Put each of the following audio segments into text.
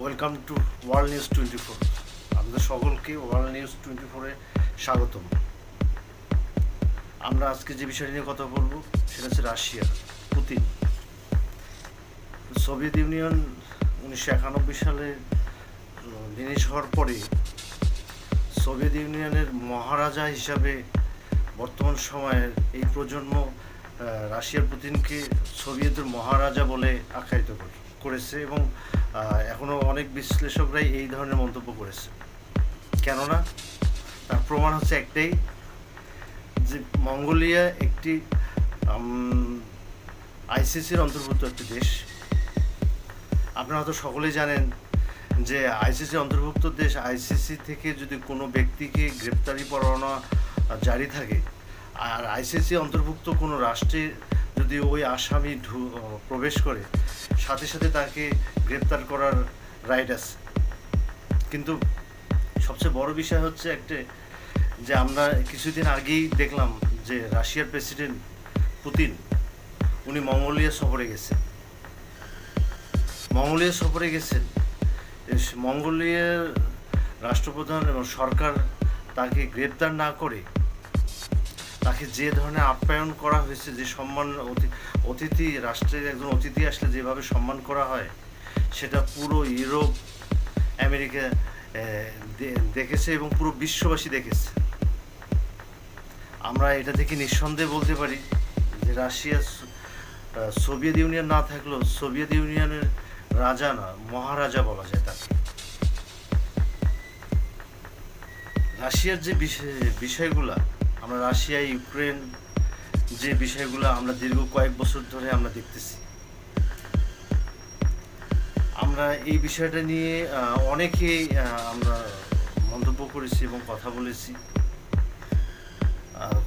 Welcome to World News twenty four আপনাদের সকলকে world news twenty ফোরে স্বাগতম। আমরা আজকে যে বিষয় নিয়ে কথা বলব, সেটা হচ্ছে রাশিয়া, পুতিন। সোভিয়েত ইউনিয়ন উনিশশো একানব্বই সালে জিনিস হওয়ার পরে সোভিয়েত ইউনিয়নের মহারাজা হিসাবে বর্তমান সময়ের এই প্রজন্ম রাশিয়ার পুতিনকে সোভিয়েতের মহারাজা বলে আখ্যায়িত করে- করেছে এবং আহ, এখনও অনেক বিশ্লেষকরাই এই ধরনের মন্তব্য করেছে। কেননা তার প্রমাণ হচ্ছে একটাই যে মঙ্গোলিয়া একটি আইসিসির অন্তর্ভুক্ত একটি দেশ। আপনারা হয়তো সকলেই জানেন যে আইসিসি অন্তর্ভুক্ত দেশ আইসিসি থেকে যদি কোনো ব্যক্তিকে গ্রেপ্তারি পরোয়ানা জারি থাকে আর আইসিসি অন্তর্ভুক্ত কোনো রাষ্ট্রে যদি ওই আসামি প্রবেশ করে, সাথে সাথে তাকে গ্রেপ্তার করার রাইট আছে। কিন্তু সবচেয়ে বড় বিষয় হচ্ছে একটা যে আমরা কিছুদিন আগেই দেখলাম যে রাশিয়ার প্রেসিডেন্ট পুতিন, উনি মঙ্গোলিয়া সফরে গেছেন। মঙ্গোলিয়া সফরে গেছেন। মঙ্গোলিয়ার রাষ্ট্রপ্রধান এবং সরকার তাকে গ্রেপ্তার না করে তাকে যে ধরনের আপ্যায়ন করা হয়েছে, যে সম্মান অতি- অতিথি, রাষ্ট্রের একজন অতিথি আসলে যেভাবে সম্মান করা হয়, সেটা পুরো ইউরোপ, আমেরিকা দেখেছে এবং পুরো বিশ্ববাসী দেখেছে। আমরা এটা থেকে নিঃসন্দেহে বলতে পারি যে রাশিয়া সোভিয়েত ইউনিয়ন না থাকলেও সোভিয়েত ইউনিয়নের রাজা না, মহারাজা বলা যায় তাকে। রাশিয়ার যে বিষয়- বিষয়গুলা আমরা রাশিয়া, ইউক্রেন যে বিষয়গুলো আমরা দীর্ঘ কয়েক বছর ধরে আমরা দেখতেছি। আমরা এই বিষয়টা নিয়ে অনেকেই আমরা মন্তব্য করেছি এবং কথা বলেছি।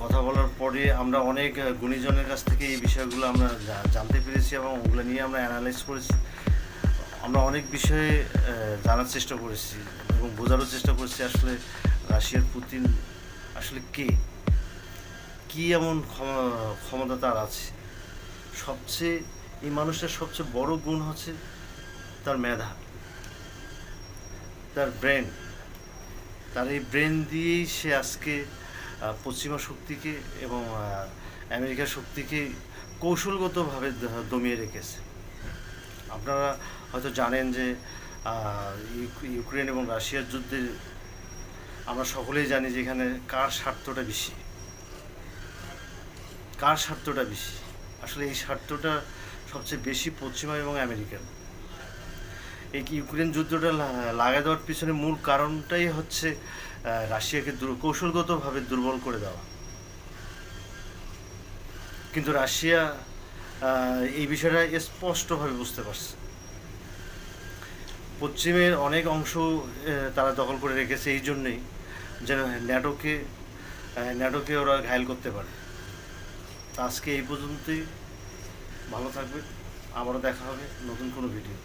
কথা বলার পরে আমরা অনেক গুণীজনের কাছ থেকে এই বিষয়গুলো আমরা জানতে পেরেছি এবং ওগুলো নিয়ে আমরা অ্যানালাইজ করেছি। আমরা অনেক বিষয়ে জানার চেষ্টা করেছি এবং বোঝারও চেষ্টা করেছি আসলে রাশিয়ার পুতিন আসলে কে। কি এমন ক্ষম- ক্ষমতা তার আছে? সবচেয়ে, এই মানুষটার সবচেয়ে বড় গুণ হচ্ছে তার মেধা, তার ব্রেন তার এই ব্রেন দিয়েই সে আজকে পশ্চিমা শক্তিকে এবং আমেরিকার শক্তিকে কৌশলগতভাবে দমিয়ে রেখেছে। আপনারা হয়তো জানেন যে ইউক্রেন এবং রাশিয়ার যুদ্ধে আমরা সকলেই জানি যে এখানে কার স্বার্থটা বেশি। কার স্বার্থটা বেশি? আসলে এই স্বার্থটা সবচেয়ে বেশি পশ্চিমা এবং আমেরিকান এই ইউক্রেন যুদ্ধটা লাগাই দেওয়ার পিছনে মূল কারণটাই হচ্ছে রাশিয়াকে কৌশলগতভাবে দুর্বল করে দেওয়া। কিন্তু রাশিয়া এই বিষয়টা স্পষ্টভাবে বুঝতে পারছে। পশ্চিমের অনেক অংশ তারা দখল করে রেখেছে এই জন্যেই যেন ন্যাটোকে ন্যাটোকে ওরা ঘায়ল করতে পারে। আজকে এই পর্যন্তই। ভালো থাকবে আবারও দেখা হবে নতুন কোনো ভিডিও